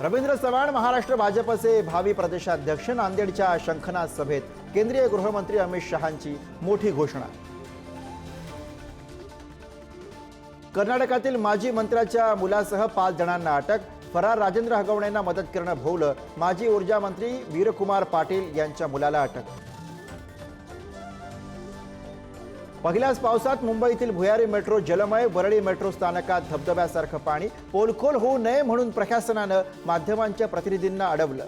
रवींद्र चव्हाण महाराष्ट्र भाजपचे भावी प्रदेशाध्यक्ष नांदेडच्या शंखनाथ सभेत केंद्रीय गृहमंत्री अमित शहांची मोठी घोषणा. कर्नाटकातील माजी मंत्र्याच्या मुलासह पाच जणांना अटक. फरार राजेंद्र हगवणेंना मदत करणं भोवलं. माजी ऊर्जा मंत्री वीरकुमार पाटील यांच्या मुलाला अटक. पहिल्याच पावसात मुंबईतील भुयारी मेट्रो जलमय वरळी मेट्रो स्थानकात धबधब्यासारखं पाणी पोलखोल होऊ नये म्हणून प्रशासनानं माध्यमांच्या प्रतिनिधींना अडवलं.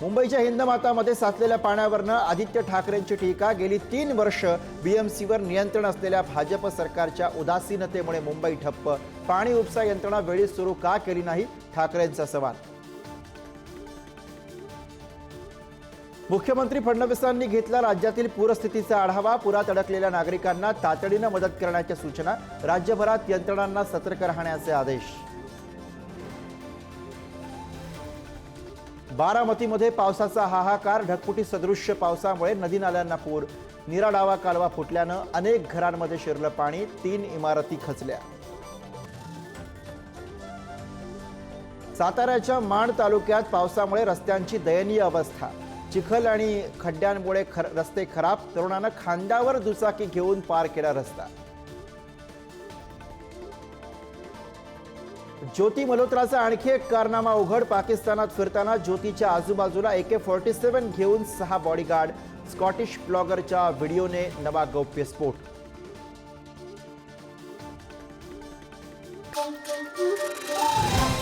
मुंबईच्या हिंदमातामध्ये साचलेल्या पाण्यावरनं आदित्य ठाकरेंची टीका. गेली तीन वर्ष बीएमसीवर नियंत्रण असलेल्या भाजप सरकारच्या उदासीनतेमुळे मुंबई ठप्प. पाणी उपसा यंत्रणा वेळीच सुरू का केली नाही? ठाकरेंचा सवाल मुख्यमंत्री फडणवीसांनी घेतला राज्यातील पूरस्थितीचा आढावा. पुरात अडकलेल्या नागरिकांना तातडीनं मदत करण्याच्या सूचना. राज्यभरात यंत्रणांना सतर्क राहण्याचे आदेश. बारामतीमध्ये पावसाचा हाहाकार. ढगफुटी सदृश्य पावसामुळे नदी नाल्यांना पूर. निराडावा कालवा फुटल्यानं अनेक घरांमध्ये शिरलं पाणी. तीन इमारती खचल्या. साताऱ्याच्या माण तालुक्यात पावसामुळे रस्त्यांची दयनीय अवस्था. चिखल आणि खड्ड्यांमुळे खर रस्ते खराब तरुणानं खांद्यावर दुचाकी घेऊन पार केला रस्ता ज्योती मल्होत्राचा आणखी एक कारनामा उघड पाकिस्तानात फिरताना ज्योतीच्या आजूबाजूला एके फोर्टी सेवन घेऊन सहा बॉडीगार्ड स्कॉटिश ब्लॉगरच्या व्हिडिओने नवा गौप्यस्फोट Thank you.